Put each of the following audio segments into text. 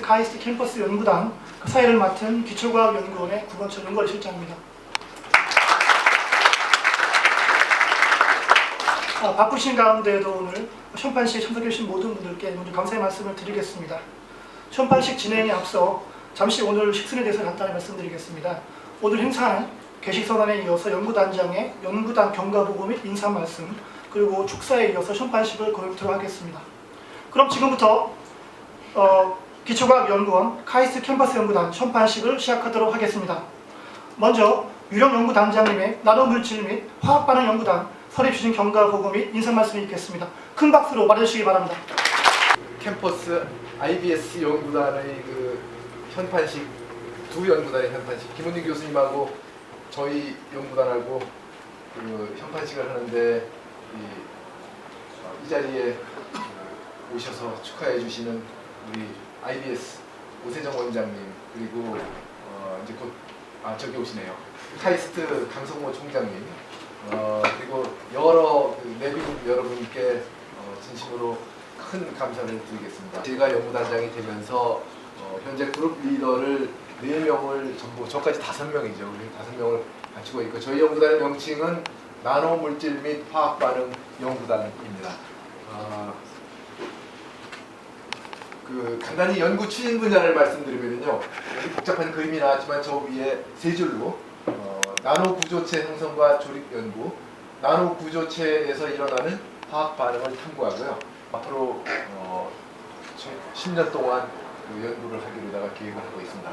IBS 카이스트 캠퍼스 연구단 그 사회를 맡은 기초과학연구원의 구건철 연구원 실장입니다. 아, 바쁘신 가운데에도 오늘 시험판식에 참석해주신 모든 분들께 먼저 감사의 말씀을 드리겠습니다. 시험판식 진행에 앞서 잠시 오늘 식순에 대해서 간단히 말씀드리겠습니다. 오늘 행사는 개식선언에 이어서 연구단장의 연구단 경과보고 및 인사 말씀 그리고 축사에 이어서 시험판식을 거행토록 하겠습니다. 그럼 지금부터 어, 기초과학연구원 카이스트 캠퍼스 연구단 시험판식을 시작하도록 하겠습니다. 먼저 유령 연구단장님의 나노물질 및 화학반응 연구단 설립 추진 경과 보고 및 인사 말씀을 읽겠습니다. 큰 박수로 맞아주시기 바랍니다. 캠퍼스 IBS 연구단의 그 현판식 두 연구단의 현판식 김은진 교수님하고 저희 연구단하고 그 현판식을 하는데 이, 어, 이 자리에 그 오셔서 축하해 주시는 우리 IBS 오세정 원장님 그리고 어, 이제 곧 아 저기 오시네요 카이스트 강성모 총장님 어, 그리고 여러 그 내비군 여러분께 어, 진심으로 큰 감사를 드리겠습니다. 제가 연구단장이 되면서 어, 현재 그룹 리더를 4명을 전부 저까지 5명이죠. 우리 5명을 갖추고 있고 저희 연구단의 명칭은 나노 물질 및 화학 반응 연구단입니다. 아, 그 간단히 연구 추진 분야를 말씀드리면요. 여기 복잡한 그림이 나왔지만 저 위에 세 줄로 어, 나노 구조체 형성과 조립 연구, 나노 구조체에서 일어나는 화학 반응을 탐구하고요. 앞으로 어, 10년 동안 그 연구를 하기로다가 계획을 하고 있습니다.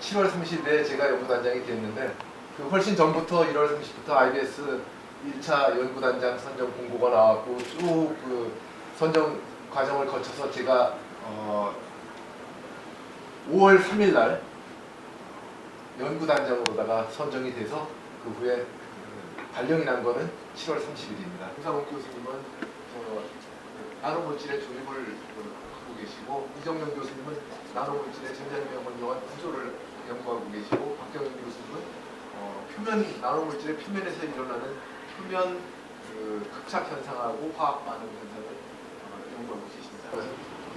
7월 30일에 제가 연구단장이 됐는데 그 훨씬 전부터 1월 30일부터 IBS 1차 연구단장 선정 공고가 나왔고 쭉그 선정 과정을 거쳐서 제가 어, 5월 3일 날 연구단장으로다가 선정이 돼서 그 후에 그 발령이 난 거는 7월 30일입니다. 홍상욱 교수님은 저 나노물질의 조립을 그 하고 계시고 이정현 교수님은 나노물질의 이용한 구조를 연구하고 계시고 박경현 교수님은 어, 표면 나노물질의 표면에서 일어나는 표면 그 극착 현상하고 화학 반응 현상을 어, 연구하고 계십니다. 그래서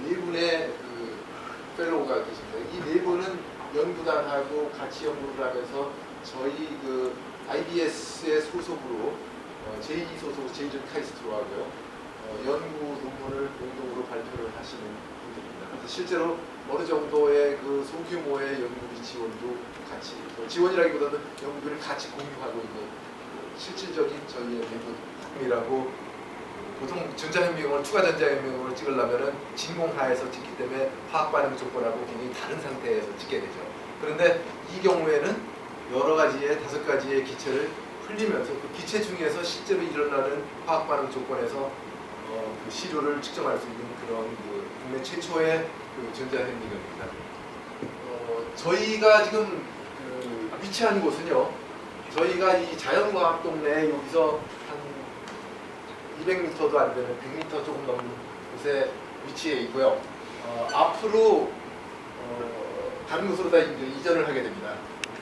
네 분의 그 펠로우가 계십니다. 이 네 분은 연구단하고 같이 연구를 하면서 저희 그 IBS의 소속으로 어, 제2 소속 제이준 카이스트로 하고요. 어, 연구 논문을 공동으로 발표를 하시는 분들입니다. 그래서 실제로 어느 정도의 그 소규모의 연구비 지원도 같이 어, 지원이라기보다는 연구비를 같이 공유하고 있는 그 실질적인 저희의 내부이라고 보통 전자현미경을 추가 전자현미경을 찍으려면은 진공하에서 찍기 때문에 화학 반응 조건하고 굉장히 다른 상태에서 찍게 되죠. 그런데 이 경우에는 여러 가지의 다섯 가지의 기체를 흘리면서 그 기체 중에서 실제로 일어나는 화학 반응 조건에서 어, 그 시료를 측정할 수 있는 그런 그 국내 최초의 그 전자현미경입니다. 어, 저희가 지금 그 위치한 곳은요. 저희가 이 자연과학 동네 여기서 한 200m도 안 되는 100m 조금 넘는 곳에 위치해 있고요. 어, 앞으로 어, 다른 곳으로 다 이전을 하게 됩니다.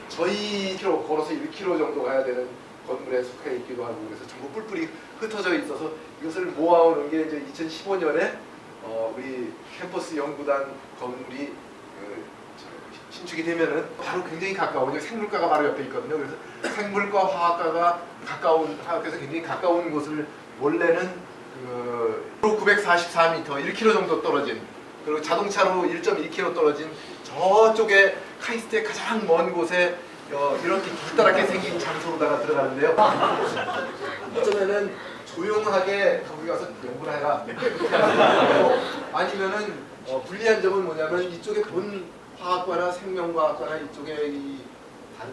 저희 키로 걸어서 1km 정도 가야 되는 건물에 속해 있기도 하고 그래서 전부 뿔뿔이 흩어져 있어서 이것을 모아오는 게 이제 2015년에 어, 우리 캠퍼스 연구단 건물이 그, 저, 신축이 되면은 바로 굉장히 가까운 생물과가 바로 옆에 있거든요. 그래서 생물과 화학과가 가까운 화학에서 굉장히 가까운 곳을 원래는 그 944m, 1km 정도 떨어진 그리고 자동차로 1.2km 떨어진 저쪽에 카이스트의 가장 먼 곳에 어, 이렇게 길다랗게 생긴 장소로다가 들어가는데요. 어쩌면은 조용하게 거기 가서 연구를 해라. 아니면은 어, 불리한 점은 뭐냐면 이쪽에 본 화학과나 생명과학과나 이쪽에 이 다른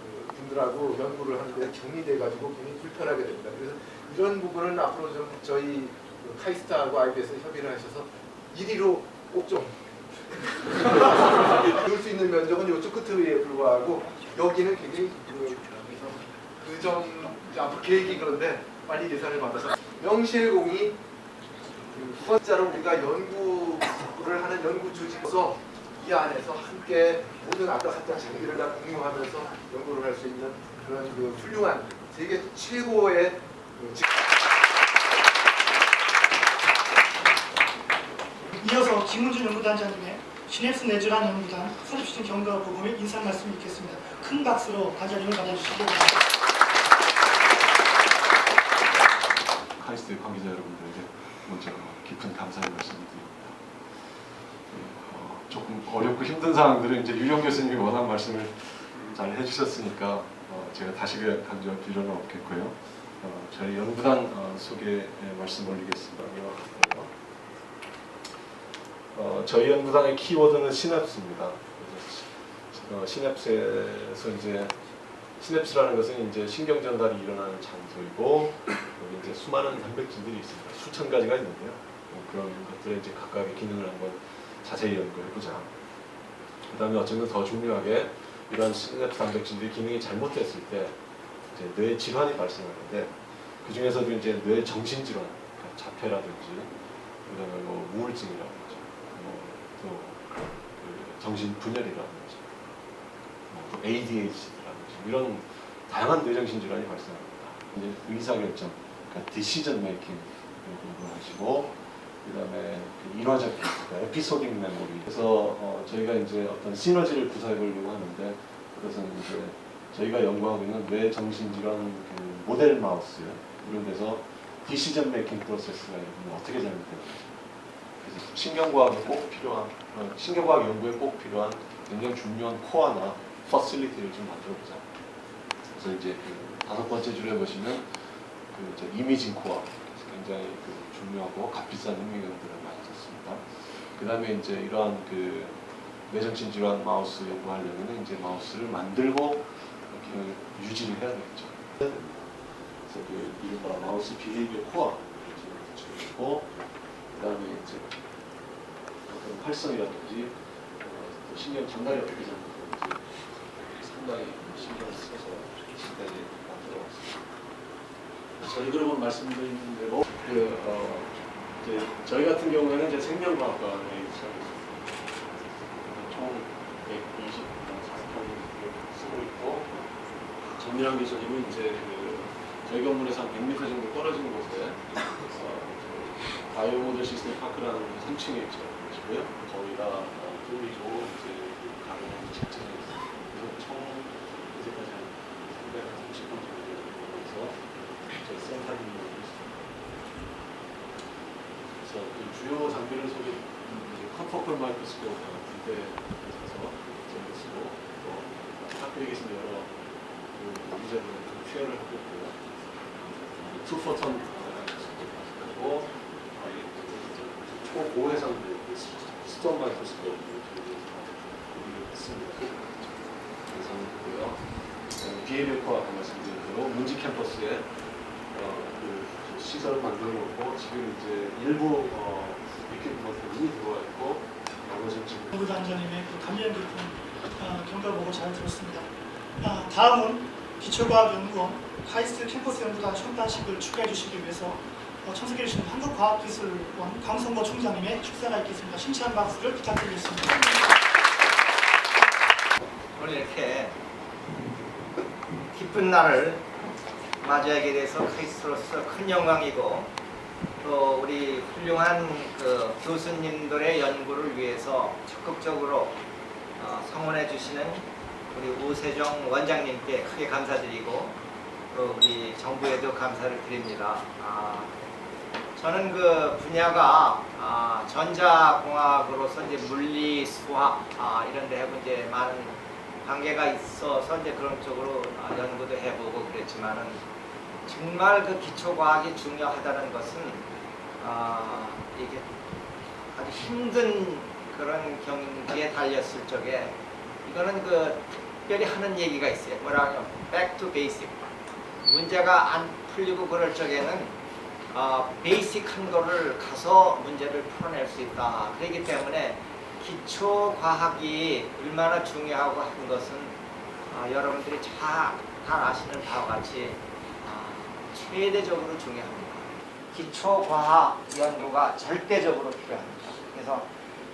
그 분들하고 연구를 하는데 격리돼 가지고 굉장히 불편하게 됩니다. 그래서 이런 부분은 앞으로 좀 저희 그 카이스트하고 IBS 협의를 하셔서 이리로 꼭좀 그럴 수 있는 면적은 이쪽 끝에 불과하고 여기는 굉장히 그, 그점 앞으로 계획이 그런데 빨리 예산을 받아서 명실공히 그두 번째로 우리가 연구를 하는 연구 주지로서 이 안에서 함께 모든 아까 살짝 장비를 다 공유하면서 연구를 할 수 있는 그런 그 훌륭한 세계 최고의 이어서 김문준 연구단장님의 시냅스 내주란 연구단 설립시킨 경과 보고 및 인사 말씀이 있겠습니다. 큰 박수로 단장님을 받아주시기 바랍니다. 카이스트 관계자 여러분들에게 먼저 깊은 감사의 말씀을 드립니다. 네, 어, 조금 어렵고 힘든 사항들은 이제 유령 교수님이 워낙 말씀을 잘 해주셨으니까 어, 제가 다시 강조할 필요는 없겠고요. 어, 저희 연구단 어, 소개 말씀 올리겠습니다. 어, 저희 연구단의 키워드는 시냅스입니다. 어, 시냅스에서 이제 시냅스라는 것은 이제 신경 전달이 일어나는 장소이고 여기 이제 수많은 단백질들이 있습니다. 수천 가지가 있는데요. 뭐 그런 것들의 이제 각각의 기능을 한번 자세히 연구해 보자. 그다음에 어쩌면 더 중요하게 이런 시냅스 단백질들이 기능이 잘못됐을 때 이제 뇌 질환이 발생하는데 그 중에서도 이제 뇌 정신 질환, 그러니까 자폐라든지 그다음에 뭐 우울증이라든지 뭐또 그 정신 분열이라든지 뭐또 ADHD라든지 이런 다양한 뇌정신 질환이 발생합니다. 이제 의사결정, 그러니까 디시전 메이킹 공부하시고 그다음에 그 일화적 그러니까 에피소딩 메모리. 그래서 어, 저희가 이제 어떤 시너지를 구사해 보려고 하는데 그것은 이제 저희가 연구하고 있는 뇌 정신 질환 그 모델 마우스 이런 데서 디시전 메이킹 프로세스가 어떻게 잘못되는지 신경과학에 꼭 필요한 어, 신경과학 연구에 꼭 필요한 굉장히 중요한 코어나 퍼실리티를 좀 만들어보자. 그래서 이제 그 다섯 번째 줄에 보시면 그 이미징 코어 굉장히 그 중요하고 값비싼 흥미경들을 많이 썼습니다. 그 다음에 이제 이러한 그 뇌정신 질환 마우스 연구하려면 이제 마우스를 만들고 기능을 유지를 해야 되겠죠. 그래서 그 이른바 마우스 비헤이비어 코어 있고 그 다음에 이제 어떤 활성이라든지 어, 또 신경 전달이 어떻게 잘못되는지 상당히 신경을 써서 지금까지 만들어 왔습니다. 저희 그룹은 말씀드린 대로 그 어, 이제 저희 같은 경우에는 이제 생명과학과에 시작했습니다. 총 124편 쓰고 있고 정미랑 교수님은 이제 그 저희 건물에서 한 100m 정도 떨어진 곳에 어, 바이오 모델 시스템 파크라는 3층에 있죠. 계시고요. 거기가 어, 뚫리고 이제 그 가공하는 직전에 있어요. 총 이제까지 한 330분 정도 되면서 저희 있습니다. 그래서 그 주요 장비를 소개, 컨포컬 마이크로스코프 군대 있어서 저희 쓰고 또 학교에 계신 여러 그좀 투여를 하고 있고요. 투포턴 마이크로스코프 초고해상들 스톤 마이크로스코프 있습니다. 그래서 비에비오과 아까 말씀드린 대로 문지 캠퍼스에 어, 그 시설을 만들어 놓고 지금 이제 일부 어, 이퀴프먼트들이 들어와 있고 나머지는 지금 연구단장님의 그 감명 깊은 아, 경과 보고 잘 들었습니다. 아, 다음은 기초과학연구원 카이스트 캠퍼스 연구단 총단식을 축하해 주시기 위해서 어, 참석해 주신 한국과학기술원 강성보 총장님의 축사가 있겠습니다. 심차한 박수를 부탁드리겠습니다. 오늘 이렇게 기쁜 날을 맞이하게 돼서 크리스로서 큰 영광이고 또 우리 훌륭한 그 교수님들의 연구를 위해서 적극적으로 어, 성원해 주시는 우리 우세정 원장님께 크게 감사드리고 또 우리 정부에도 감사를 드립니다. 아, 저는 그 분야가 아, 전자공학으로서 이제 물리, 수학 아, 이런 데하고 이제 많은 관계가 있어서 이제 그런 쪽으로 아, 연구도 해보고 그랬지만은 정말 그 기초과학이 중요하다는 것은 아, 이게 아주 힘든 그런 경기에 달렸을 적에 이거는 그 특별히 하는 얘기가 있어요. 뭐라 하냐면 back to basic. 문제가 안 풀리고 그럴 적에는 어, 베이직한 거를 가서 문제를 풀어낼 수 있다. 그렇기 때문에 기초 과학이 얼마나 중요하고 한 것은 아, 여러분들이 잘, 잘 아시는 바와 같이 아, 최대적으로 중요합니다. 기초 과학 연구가 절대적으로 필요합니다. 그래서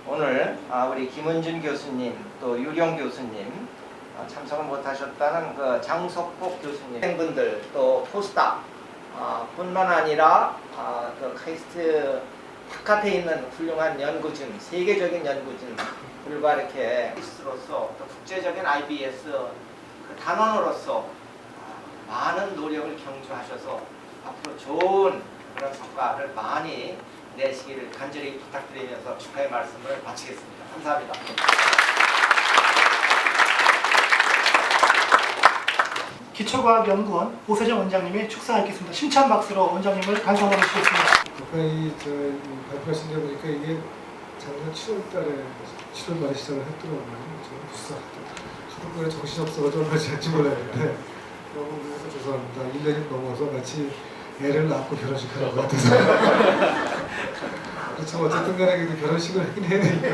오늘 아, 우리 김은준 교수님 또 유령 교수님 아, 참석을 못하셨다는 그 장석복 교수님. 분들 또 포스타 아, 뿐만 아니라 아, 그 카이스트 바깥에 있는 훌륭한 연구진, 세계적인 연구진들과 이렇게 스로서 또 국제적인 IBS 그 단원으로서 많은 노력을 경주하셔서 앞으로 좋은 그런 성과를 많이 내시기를 간절히 부탁드리면서 축하의 말씀을 마치겠습니다. 감사합니다. 기초과학연구원 오세정 원장님이 축사하겠습니다. 심찬 박수로 원장님을 간성하고 모시겠습니다. 아까 이저 발표하신 데 보니까 이게 작년 7월달에 7월 말에 시작을 했더라고요. 저는 벌써 하도 그래 정신 없어가지고 얼마 지났지 몰랐는데 너무 그래서 죄송합니다. 1년이 넘어서 마치 애를 낳고 결혼식하는 것 같아서 그렇지만 어쨌든 간에 그래도 결혼식을 하긴 해야 되니까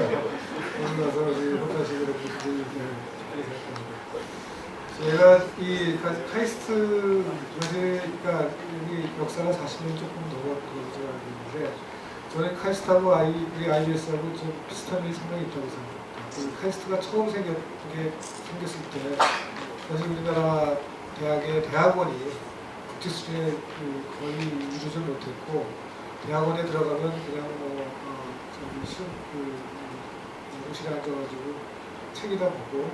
와서 우리 네, 생각합니다. 제가 이 카- 카이스트 교재가 여기 역사가 40년 조금 넘었고 있는데 저는 카이스트하고 아이, 우리 IBS하고 좀 비슷한 게 상당히 있다고 생각합니다. 그 카이스트가 처음 생겼, 게 생겼을 때 사실 우리나라 대학의 대학원이 국제 수준에 그 거의 이루지 못했고 대학원에 들어가면 그냥 뭐 어, 저기 시험 그 연구실에 앉아가지고 책이나 보고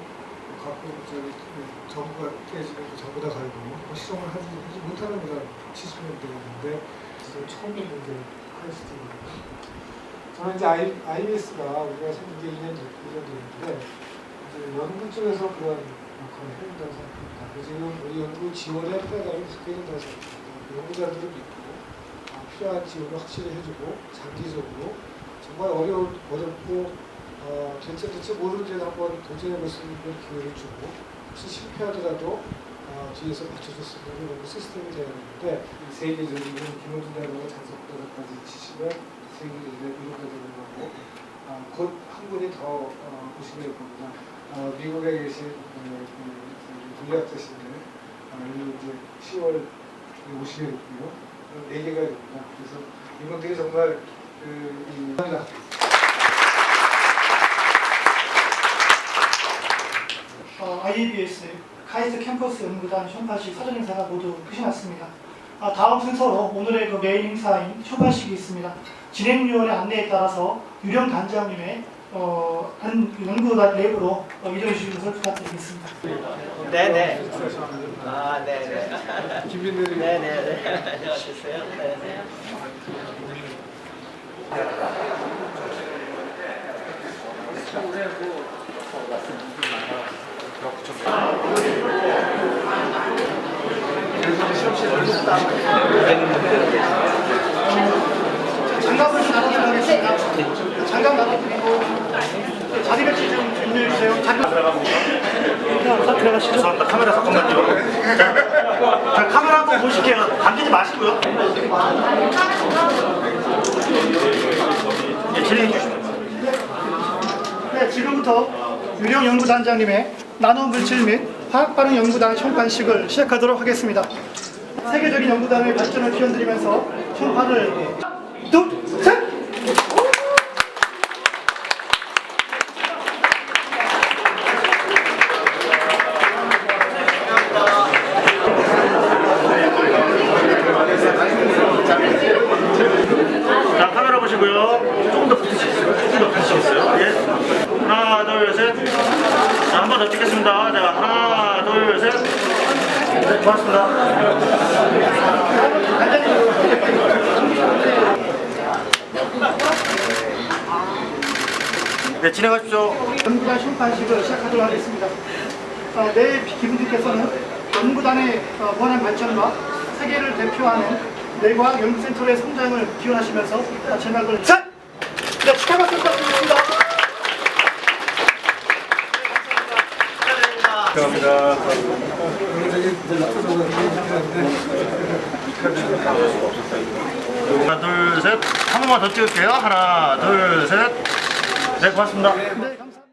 갖고 저기 그 정부가 깨지면 그 전부 다 갈고 뭐 실험을 하지, 못하는 그런 70년대였는데 지금 처음 있는 게 카이스트입니다. 저는 이제 I, IBS가 우리가 생긴 게 2년, 2년 됐는데 이제 연구 쪽에서 그런 역할을 해야 된다고 생각합니다. 그래서 지금 우리 연구 지원에 바뀌어야 된다고 생각합니다. 그 연구자들을 믿고 아, 필요한 지원을 확실히 해주고 장기적으로 정말 어려울, 어렵고 어, 될지 될지 모르는 데 한번 도전해 볼 수 있는 기회를 주고 혹시 실패하더라도 어, 뒤에서 있는 그런 시스템이 되어야 되는데 이 세계적인 김원준 대학원의 장석도까지 치시면 세계적인 이론가 되는 거고 어, 곧한 분이 더 어, 오시게 될 겁니다. 어, 미국에 계신 그, 그, 물리학자신데 어, 이 이제 10월 오시게 됐고요. 네 개가 됩니다. 그래서 이분들이 정말 그, 이, 감사합니다. 어, IABS 카이스트 캠퍼스 연구단 션파식 사전 행사가 모두 끝이 났습니다. 아, 다음 순서로 오늘의 그 메인 행사인 션파식이 있습니다. 진행위원의 안내에 따라서 유령 단장님의 어, 한 연구단 랩으로 어, 이동해 주시는 것을 부탁드리겠습니다. 네네. 아 네네. 김빈들이 네네네. 어떠세요? 네네. 장갑을 나눠 드리도록 하겠습니다. 장갑 나눠 드리고 자리 배치 좀 준비해 주세요. 딱 들어가시죠. 죄송합니다. 카메라 잠깐만요. 자, 카메라 한번 보실게요. 당기지 마시고요. 예, 진행해 주시면. 네, 지금부터 유령 연구단장님의 나노 물질 및 화학 반응 연구단 총판식을 시작하도록 하겠습니다. 세계적인 연구단의 발전을 기원드리면서 총판을 둘, 셋! 자, 카메라 보시고요. 조금 더 붙으시겠어요? 조금 더 붙으시겠어요? 예. 하나, 둘, 셋. 자, 한 번 더 찍겠습니다. 자, 하나, 둘, 셋. 네, 고맙습니다. 네, 진행하십시오. 연구단 총판식을 시작하도록 하겠습니다. 어, 내일 기분들께서는 연구단의 어, 무한한 발전과 세계를 대표하는 내과학 연구센터의 성장을 기원하시면서 어, 제막을 셋! 네, 축하 박수 부탁드리겠습니다. 이제 낙서적으로 했는데 하나, 둘, 셋. 한 번만 더 찍을게요. 하나, 둘, 셋. 네, 고맙습니다. 네, 감사합니다.